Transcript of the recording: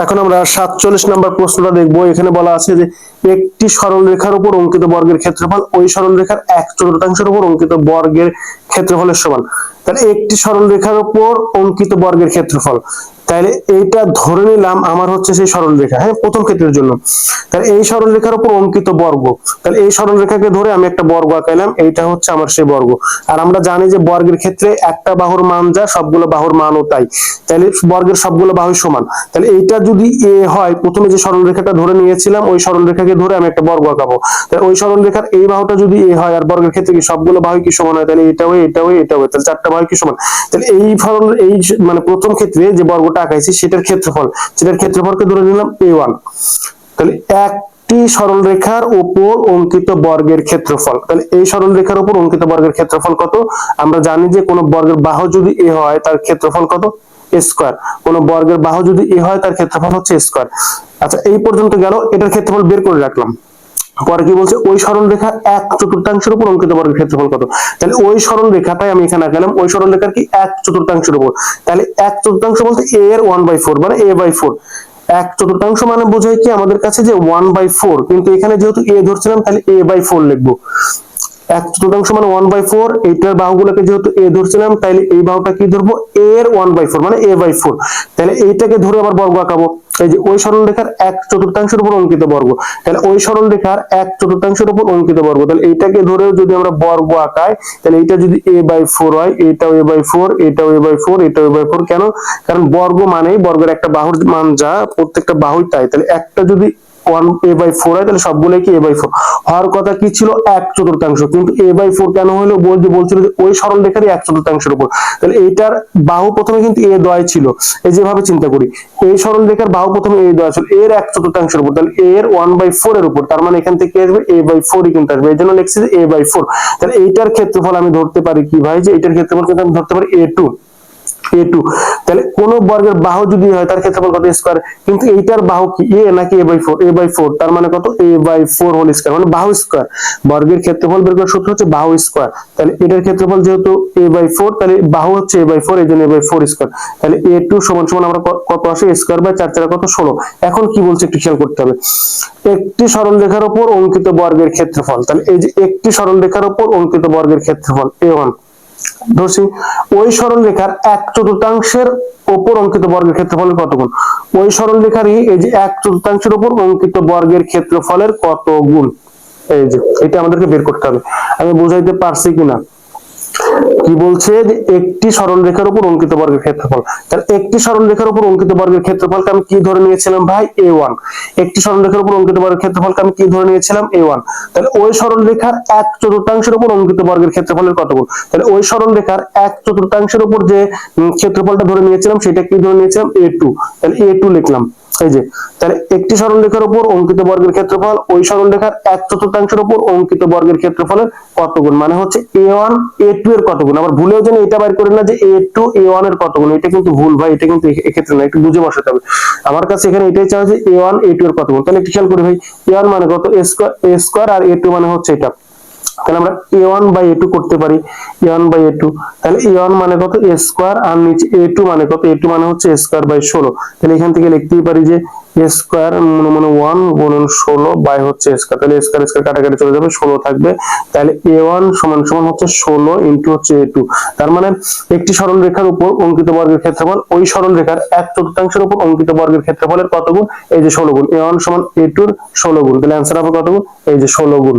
এখন আমরা সাতচল্লিশ নম্বর প্রশ্নটা দেখব। এখানে বলা আছে যে, একটি সরল রেখার উপর অঙ্কিত বর্গের ক্ষেত্রফল, ওই সরল রেখার এক চতুর্থাংশের উপর অঙ্কিত বর্গের ক্ষেত্রফলের সমান। তাহলে একটি সরল রেখার উপর অঙ্কিত বর্গের ক্ষেত্রফল তাহলে এইটা ধরে নিলাম আমার হচ্ছে সেই সরল রেখা হ্যাঁ? প্রথম ক্ষেত্রের জন্য। তাহলে এই সরল রেখার উপর অঙ্কিত বর্গ তাহলে এই সরল রেখাকে ধরে আমি একটা বর্গ আঁকাইলাম, এইটা হচ্ছে আমার সেই বর্গ। আর আমরা জানি যে বর্গের ক্ষেত্রে একটা বাহুর মান যা, সবগুলো বাহুর মানও তাই। তাহলে বর্গের সবগুলো বাহুই সমান। তাহলে এইটা যদি এ হয়, প্রথমে যে সরল রেখাটা ধরে নিয়েছিলাম, ওই সরল রেখাকে ধরে আমি একটা বর্গ আঁকাবো। তাহলে ওই সরল রেখার এই বাহুটা যদি এ হয়, আর বর্গের ক্ষেত্রে কি সবগুলো বাহু কি সমান হয়? তাহলে এটাও এটাও এটাও তাহলে চারটা বাহু কি সমান? তাহলে এই ফল এই মানে প্রথম ক্ষেত্রে যে বর্গটা আঁকাইছি সেটার ক্ষেত্রফল। সেটার ক্ষেত্রফলকে ধরে নিলাম এ ওয়ান তাহলে একটি সরল রেখার উপর অঙ্কিত বর্গের ক্ষেত্রফল। তাহলে এই সরল রেখার উপর অঙ্কিত বর্গের ক্ষেত্রফল কত? আমরা জানি যে কোন বর্গের বাহু যদি এ হয়, তার ক্ষেত্রফল কত? স্কোয়ার কোন বর্গের বাহু যদি এ হয়, তার ক্ষেত্রফল হচ্ছে স্কোয়ার আচ্ছা এই পর্যন্ত গেল। এটার ক্ষেত্রফল বের করে রাখলাম। পরে কি বলছে? ওই সরল রেখা এক চতুর্থাংশের উপর অঙ্কিত বর্গের ক্ষেত্রফল কত? তাহলে ওই সরল রেখাটাই আমি এখানে আঁকালাম, ওই সরল রেখার কি এক চতুর্থাংশের উপর। তাহলে এক চতুর্থাংশ বলতে এ এর ওয়ান বাই ফোর মানে এ বাই ফোর এক চতুর্থাংশ মানে বোঝায় কি আমাদের কাছে যে ওয়ান বাই ফোর কিন্তু এখানে যেহেতু এ ধরছিলাম, তাহলে এ বাই ফোর লিখব। এক চতুর্থাংশ মানে ওয়ান বাই ফোর এইটার বাহুগুলোকে যেহেতু এ ধরছিলাম, তাহলে এই বাহুটা কি ধরবো? এর ওয়ান বাই ফোর মানে এ বাই ফোর তাহলে এইটাকে ধরে আবার বর্গ আঁকাবো। এই যে ওই সরল রেখার এক চতুর্থাংশের উপর অঙ্কিত বর্গ। তাহলে ওই সরল রেখার এক চতুর্থাংশের উপর অঙ্কিত বর্গ। তাহলে এইটাকে ধরেও যদি আমরা বর্গ আঁকাই, তাহলে এটা যদি এ বাই ফোর হয়, এটাও এ বাই ফোর এটাও এ বাই ফোর এটাও এ বাই ফোর কেন? কারণ বর্গ মানেই বর্গের একটা বাহুর মান যা প্রত্যেকটা বাহুই তাই তাহলে একটা যদি এ বাই ফোর হয়, তাহলে কি এ বাই ফোর হওয়ার কথা কি ছিল? এক চতুর্থাংশ। কিন্তু এ বাই ফোর কেন হলো? বলতে বলছিল যে ওই সরল এক চতুর্থাংশের উপর। তাহলে এইটার বাহু প্রথমে কিন্তু এ দয় ছিল। এই যেভাবে চিন্তা করি। এই সরল রেখার বাহু প্রথমে এ দয় ছিল। এর এক চতুর্থাংশের উপর। তাহলে এর ওয়ান বাই ফোর এর উপর। তার মানে এখান থেকে আসবে এ বাই ফোরই কিন্তু আসবে। এই জন্য লিখছি এ বাই ফোর তাহলে এইটার ক্ষেত্রফল আমি ধরতে পারি কি ভাই? যে এইটার ক্ষেত্রফল কিন্তু আমি ধরতে পারি এ টু এ টু তাহলে কোন বর্গের বাহু যদি হয়, তার ক্ষেত্রফল কত স্কোয়ার কিন্তু এইটার বাহু কি এ নাকি a by four a by four তার মানে কত? A by four whole square মানে বাহু স্কোয়ার বর্গের ক্ষেত্রফল বের করার সূত্র হচ্ছে বাহু স্কোয়ার তাহলে এটার ক্ষেত্রফল যেহেতু এ বাই ফোর তাহলে বাহু হচ্ছে এ বাই ফোর এই জন্য এ বাই ফোর স্কোয়ার তাহলে এ টু সমান সমান আমরা কত আসে? স্কোয়ার বাই চার চার কত? ষোলো। এখন কি বলছে একটু খেয়াল করতে হবে। একটি সরল রেখার উপর অঙ্কিত বর্গের ক্ষেত্রফল, তাহলে এই যে একটি সরল রেখার উপর অঙ্কিত বর্গের ক্ষেত্রফল এ ওয়ান ধরছি ওই সরল রেখার এক চতুর্থাংশের উপর অঙ্কিত বর্গের ক্ষেত্রফলের কত গুণ ওই সরল রেখারই এই যে এক চতুর্থাংশের উপর অঙ্কিত বর্গের ক্ষেত্রফলের কত গুণ? এই যে, এটা আমাদেরকে বের করতে হবে। আমি বুঝাইতে পারছি কিনা? কি বলছে যে একটি সরল রেখার উপর অঙ্কিত বর্গের ক্ষেত্রফল? তাহলে একটি সরল রেখার উপর অঙ্কিত বর্গের ক্ষেত্রফলকে আমি কি ধরে নিয়েছিলাম ভাই? এ ওয়ান একটি সরল রেখার উপর অঙ্কিত বর্গের ক্ষেত্রফলকে আমি কি ধরে নিয়েছিলাম? এ ওয়ান তাহলে ওই সরল রেখার এক চতুর্থাংশের উপর অঙ্কিত বর্গের ক্ষেত্রফলের কত গুণ তাহলে ওই সরল রেখার এক চতুর্থাংশের উপর যে ক্ষেত্রফলটা ধরে নিয়েছিলাম, সেটা কি ধরে নিয়েছিলাম? এ টু তাহলে এ টু লিখলাম। এই যে, তাহলে একটি সরল রেখার উপর অঙ্কিত বর্গের ক্ষেত্রফল, ওই সরল রেখার এক চতুর্থাংশের উপর অঙ্কিত বর্গের ক্ষেত্রফলের কত গুণ মানে হচ্ছে এ ওয়ান এ টু এর কত গুণ আবার ভুলেও যেন এটা বাইর করে না যে এ টু এ ওয়ানের কত গুণ এটা কিন্তু ভুল ভাই, এটা কিন্তু এক্ষেত্রে না, একটু বুঝে বসাতে হবে। আমার কাছে এখানে এটাই চাওয়া যে এ ওয়ান এ টু এর কত গুণ তাহলে একটু খেয়াল করি ভাই এ ওয়ান মানে কত? এ স্কোয়ার আর এ টু মানে হচ্ছে এটা। তাহলে আমরা a one by a two করতে পারি a one by a two তাহলে এ ওয়ান মানে কত? এ স্কোয়ার আর নিচে এ টু মানে কত? এ টু মানে হচ্ছে এ স্কোয়ার বাই ষোলো। তাহলে এখান থেকে লিখতেই পারি যে এ স্কোয়ার মনে মনে ওয়ান গুণন ষোলো বাই হচ্ছে স্কোয়ার তাহলে স্কোয়ার স্কোয়ার কাটাকাটি চলে যাবে, ষোলো থাকবে। তাহলে এ ওয়ান সমান সমান হচ্ছে ষোলো ইন্টু হচ্ছে এ টু তার মানে একটি সরল রেখার উপর অঙ্কিত বর্গের ক্ষেত্রফল, ওই সরল রেখার এক চতুর্থাংশের উপর অঙ্কিত বর্গের ক্ষেত্রফলের কত গুণ? এই যে ষোলো গুণ। এ ওয়ান সমান এ টুর ষোলো গুণ। তাহলে অ্যান্সার হবে কত গুণ? এই যে ষোলো গুণ।